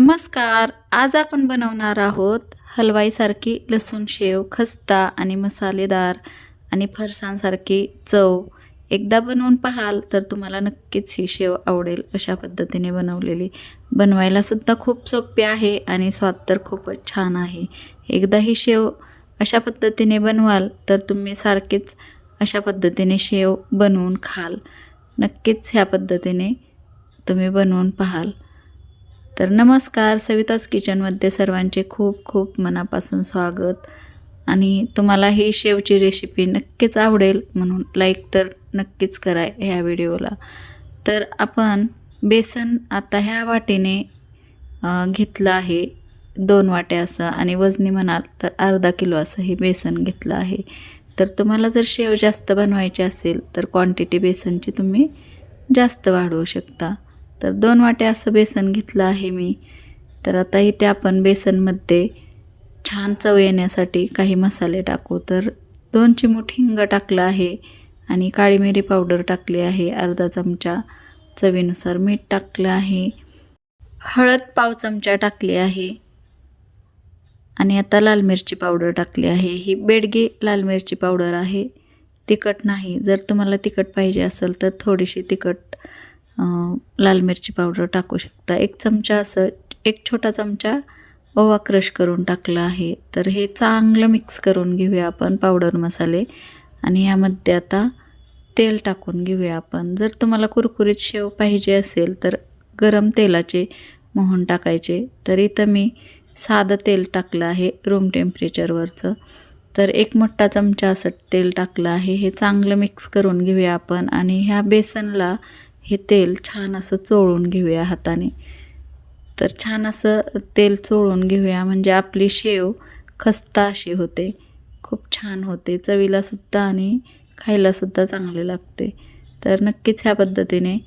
नमस्कार. आज आपण बनवणार आहोत हलवाईसारखी लसूण शेव खस्ता आणि मसालेदार आणि फरसांसारखी चव. एकदा बनवून पाहाल तर तुम्हाला नक्कीच ही शेव आवडेल अशा पद्धतीने बनवलेली. बनवायलासुद्धा खूप सोपी आहे आणि स्वाद तर खूपच छान आहे. एकदा ही शेव अशा पद्धतीने बनवाल तर तुम्ही सारखीच अशा पद्धतीने शेव बनवून खाल. नक्कीच ह्या पद्धतीने तुम्ही बनवून पाहाल. तर नमस्कार सविताज किचनमध्ये सर्वांचे खूप खूप मनापासून स्वागत. आणि तुम्हाला ही शेवची रेसिपी नक्कीच आवडेल म्हणून लाईक तर नक्कीच करा ह्या व्हिडिओला. तर आपण बेसन आता ह्या वाटीने घेतलं आहे. दोन वाट्या असं आणि वजनी म्हणाल तर अर्धा किलो असं हे बेसन घेतलं आहे. तर तुम्हाला जर शेव जास्त बनवायची असेल तर क्वांटिटी बेसनची तुम्ही जास्त वाढवू शकता. तर दोन वाट्या असं बेसन घेतलं आहे मी. तर आता इथे आपण बेसनमध्ये छान चव येण्यासाठी काही मसाले टाकू. तर दोन चिमूट हिंग टाकलं आहे आणि काळी मिरी पावडर टाकली आहे. अर्धा चमचा चवीनुसार मीठ टाकलं आहे. हळद पाव चमचा टाकली आहे. आणि आता लाल मिरची पावडर टाकली आहे. ही बेडगी लाल मिरची पावडर आहे. तिखट नाही. जर तुम्हाला तिखट पाहिजे असेल तर थोडीशी तिखट लाल मिरची पावडर टाकू शकता. एक चमचा असं एक छोटा चमचा ओवा क्रश करून टाकला आहे. तर हे चांगलं मिक्स करून घेऊया आपण पावडर मसाले. आणि ह्यामध्ये आता तेल टाकून घेऊया आपण. जर तुम्हाला कुरकुरीत शेव पाहिजे असेल तर गरम तेलाचे मोहन टाकायचे. तर इथं मी साधं तेल टाकलं आहे रूम टेम्परेचरवरचं तर एक मोठा चमचा असं तेल टाकलं आहे. हे चांगलं मिक्स करून घेऊया आपण. आणि ह्या बेसनला हे तेल छान असं चोळून घेऊया हाताने. तर छान असं तेल चोळून घेऊया म्हणजे आपली शेव खस्ता अशी होते. खूप छान होते. चवीलासुद्धा आणि खायलासुद्धा चांगले लागते. तर नक्कीच ह्या पद्धतीने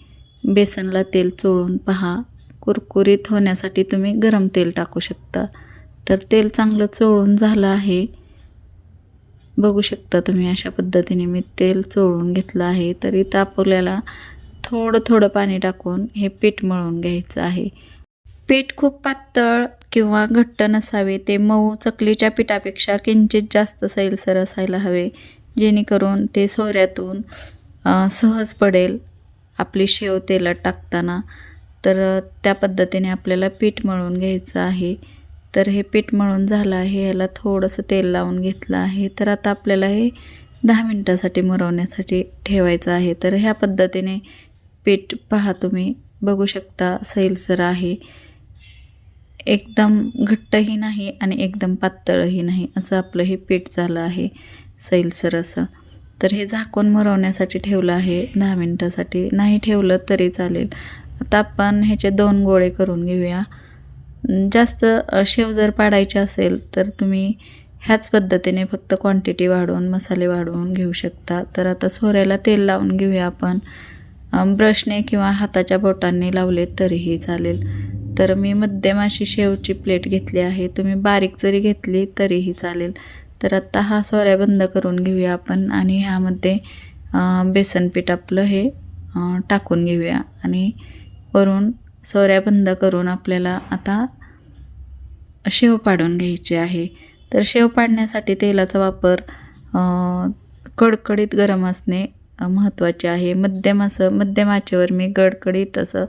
बेसनला तेल चोळून पहा. कुरकुरीत होण्यासाठी तुम्ही गरम तेल टाकू शकता. तर तेल चांगलं चोळून झालं आहे. बघू शकता तुम्ही अशा पद्धतीने मी तेल चोळून घेतलं आहे. तर इथं आपल्याला थोडं थोडं पाणी टाकून हे पीठ मळून घ्यायचं आहे. पीठ खूप पातळ किंवा घट्ट नसावे ते मऊ चकलीच्या पिठापेक्षा किंचित जास्त सैलसर असायला हवे जेणेकरून ते सोऱ्यातून सहज पडेल आपली शेव तेलात टाकताना. तर त्या पद्धतीने आपल्याला पीठ मळून घ्यायचं आहे. तर हे पीठ मळून झालं आहे ह्याला थोडंसं तेल लावून घेतलं आहे. तर आता आपल्याला हे दहा मिनटासाठी मुरवण्यासाठी ठेवायचं आहे. तर ह्या पद्धतीने पीठ पहा तुम्ही. बघू शकता सैलसर आहे. एकदम घट्टही नाही आणि एकदम पातळही नाही. असं आपलं हे पीठ झालं आहे सैलसर असं. तर हे झाकून मरवण्यासाठी ठेवलं आहे. दहा मिनटासाठी. नाही ठेवलं तरी चालेल. आता आपण ह्याचे दोन गोळे करून घेऊया. जास्त शेव जर पाडायचे असेल तर तुम्ही ह्याच पद्धतीने फक्त क्वांटिटी वाढवून मसाले वाढवून घेऊ शकता. तर आता सोऱ्याला तेल लावून घेऊया आपण. ब्रशने किंवा हाताच्या बोटांनी लावले तरीही चालेल. तर मी मध्यम अशी शेवची प्लेट घेतली आहे. तुम्ही बारीक जरी घेतली तरीही चालेल. तर आत्ता हा सोऱ्या बंद करून घेऊया आपण आणि ह्यामध्ये बेसनपीठ बेसन पीठ आपलं हे टाकून घेऊया. आणि वरून सोऱ्या बंद करून आपल्याला आता शेव पाडून घ्यायची आहे. तर शेव पाडण्यासाठी तेलाचा वापर कडकडीत गरम असणे महत्त्वाचे आहे. मध्यम असं मध्यम आचेवर मी गडकडीत असं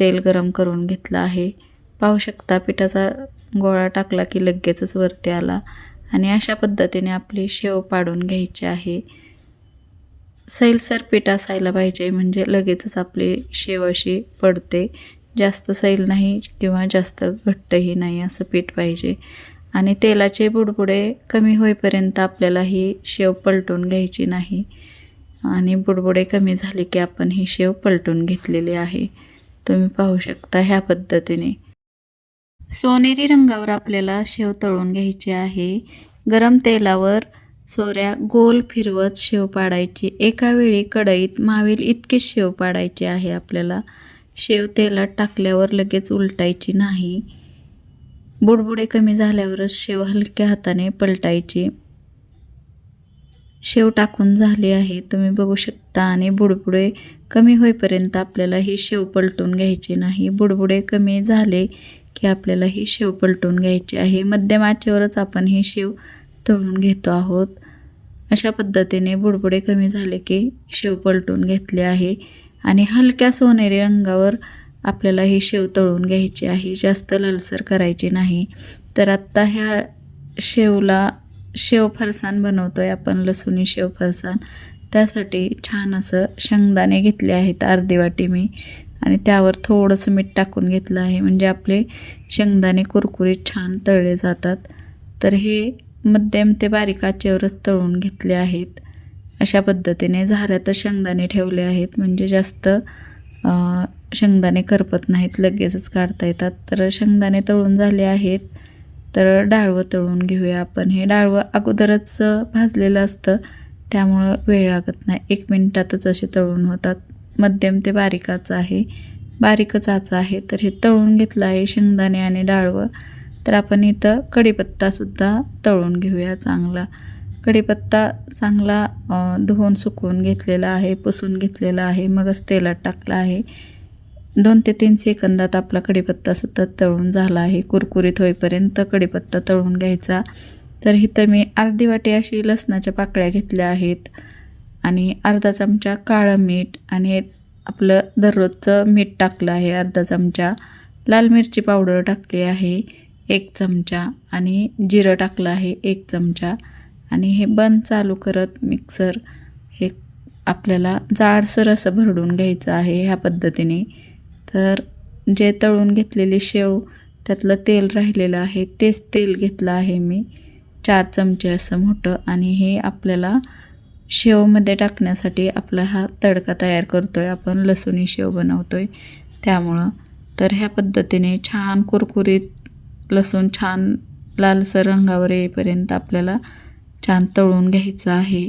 तेल गरम करून घेतलं आहे. पाहू शकता पिठाचा गोळा टाकला की लगेचच वरती आला आणि अशा पद्धतीने आपली शेव पाडून घ्यायची आहे. सैलसर पीठ असायला पाहिजे म्हणजे लगेचच आपली शेव अशी पडते. जास्त सैल नाही किंवा जास्त घट्टही नाही असं पीठ पाहिजे. आणि तेलाचे बुडबुडे कमी होईपर्यंत आपल्याला ही शेव पलटून घ्यायची नाही. आणि बुडबुडे कमी झाले की आपण ही शेव पलटून घेतलेली आहे. तुम्ही पाहू शकता ह्या पद्धतीने. सोनेरी रंगावर आपल्याला शेव तळून घ्यायची आहे. गरम तेलावर सोऱ्या गोल फिरवत शेव पाडायची. एका वेळी कढईत मावेल इतके शेव पाडायचे आहे आपल्याला. शेव तेलात टाकल्यावर लगेच उलटायची नाही. बुडबुडे कमी झाल्यावरच शेव हलक्या हाताने पलटायची. शेव टाकून झाले आहे. तुम्ही बघू शकता आणि बुडबुडे कमी होईपर्यंत आपल्याला ही शेव पलटून घ्यायची नाही. बुडबुडे कमी झाले की आपल्याला ही शेव पलटून घ्यायची आहे. मध्यम आचेवरच आपण ही शेव तळून घेतो आहोत. अशा पद्धतीने बुडबुडे कमी झाले की शेव पलटून घेतले आहे आणि हलक्या सोनेरी रंगावर आपल्याला ही शेव तळून घ्यायची आहे. जास्त लालसर करायची नाही. तर आत्ता ह्या शेवला शेव फरसाण बनवतो आहे आपण लसुणी शेव फरसाण त्यासाठी छान असं शेंगदाणे घेतले आहेत अर्धी वाटी मी. आणि त्यावर थोडंसं मीठ टाकून घेतलं आहे. म्हणजे आपले शेंगदाणे कुरकुरीत छान तळले जातात. तर हे मध्यम ते बारीक आचेवरच तळून घेतले आहेत. अशा पद्धतीने झाऱ्यातच शेंगदाणे ठेवले आहेत. म्हणजे जास्त शेंगदाणे करपत नाहीत. लगेचच काढता येतात. तर शेंगदाणे तळून झाले आहेत. तर डाळवं तळून घेऊया आपण. हे डाळवं अगोदरच भाजलेलं असतं. त्यामुळं वेळ लागत नाही. एक मिनटातच असे तळून होतात. मध्यम ते बारीकाचं आहे. बारीकच आचं आहे. तर हे तळून घेतलं आहे शेंगदाणे आणि डाळवं. तर आपण इथं कढीपत्तासुद्धा तळून घेऊया चांगला. कढीपत्ता चांगला धुवून सुकवून घेतलेला आहे पुसून घेतलेला आहे. मगच तेलात टाकला आहे. दोन ते तीन सेकंदात आपला कढीपत्तासुद्धा तळून झाला आहे. कुरकुरीत होईपर्यंत कढीपत्ता तळून घ्यायचा. तर इथं मी अर्धी वाटी अशी लसणाच्या पाकळ्या घेतल्या आहेत. आणि अर्धा चमचा काळं मीठ आणि आपलं दररोजचं मीठ टाकलं आहे. अर्धा चमचा लाल मिरची पावडर टाकली आहे. एक चमचा आणि जिरं टाकलं आहे. एक चमचा. आणि हे बंद चालू करत मिक्सर हे आपल्याला जाडसर असं भरडून घ्यायचं आहे ह्या पद्धतीने. तर जे तळून घेतलेली शेव त्यातलं तेल राहिलेलं आहे तेच तेल घेतलं आहे मी. चार चमचे असं मोठं. आणि हे आपल्याला शेवमध्ये टाकण्यासाठी आपला हा तडका तयार करतो आहे आपण लसूणी शेव बनवतो आहे त्यामुळं. तर ह्या पद्धतीने छान कुरकुरीत लसूण छान लालसर रंगावर येईपर्यंत आपल्याला छान तळून घ्यायचं आहे.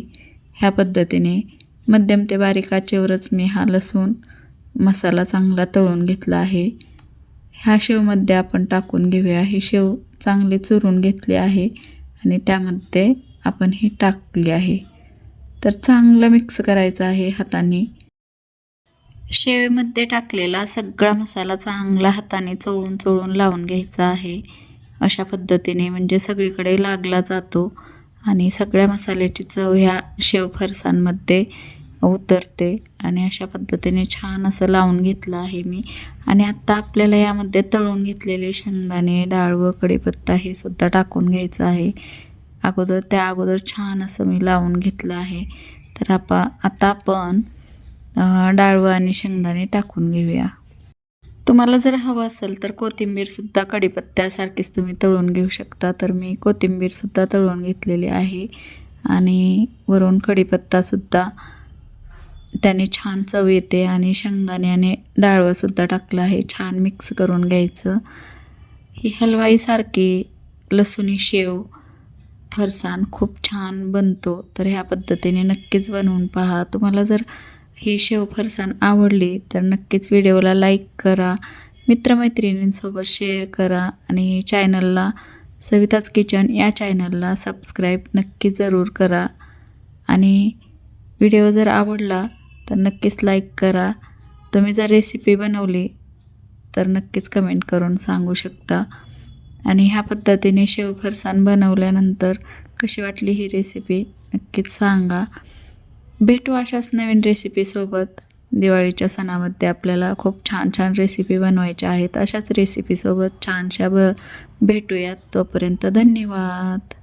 ह्या पद्धतीने मध्यम ते बारीक आचेवरच मी हा लसूण मसाला चांगला तळून घेतला आहे. ह्या शेवमध्ये आपण टाकून घेऊया. हे शेव चांगले चुरून घेतली आहे आणि त्यामध्ये आपण हे टाकली आहे. तर चांगलं मिक्स करायचं आहे हाताने. शेवेमध्ये टाकलेला सगळा मसाला चांगला हाताने चोळून चोळून लावून घ्यायचा आहे. अशा पद्धतीने म्हणजे सगळीकडे लागला जातो आणि सगळ्या मसाल्याची चव ह्या शेव फरसांमध्ये उतरते आणि अशा पद्धतीने छान असं लावून घेतलं आहे मी. आणि आत्ता आपल्याला यामध्ये तळून घेतलेले शेंगदाणे डाळ व कढीपत्ता हे सुद्धा टाकून घ्यायचं आहे. अगोदर त्या अगोदर छान असं मी लावून घेतलं आहे. तर आपा आता आपण डाळवं आणि शेंगदाणे टाकून घेऊया. तुम्हाला जर हवं असेल तर कोथिंबीरसुद्धा कढीपत्त्यासारखीच तुम्ही तळून घेऊ शकता. तर मी कोथिंबीरसुद्धा तळून घेतलेली आहे. आणि वरून कढीपत्तासुद्धा त्याने छान चव येते आणि शेंगदाणे आणि डाळवंसुद्धा टाकलं आहे. छान मिक्स करून घ्यायचं. ही हलवाईसारखी लसुणी शेव फरसाण खूप छान बनतो. तर ह्या पद्धतीने नक्कीच बनवून पहा. तुम्हाला जर ही शेव फरसाण आवडली तर नक्कीच व्हिडिओला लाईक करा. मित्रमैत्रिणींसोबत शेअर करा आणि चॅनलला सविताज किचन या चॅनलला सबस्क्राईब नक्की जरूर करा. आणि व्हिडिओ जर आवडला तर नक्कीच लाईक करा. तुम्ही जर रेसिपी बनवली तर नक्कीच कमेंट करून सांगू शकता. आणि ह्या पद्धतीने शेव फरसाण बनवल्यानंतर कशी वाटली ही रेसिपी नक्कीच सांगा. भेटू अशाच नवीन रेसिपीसोबत दिवाळीच्या सणामध्ये आपल्याला खूप छान छान रेसिपी बनवायच्या आहेत. अशाच रेसिपीसोबत छानशा ब भेटूयात. तोपर्यंत धन्यवाद.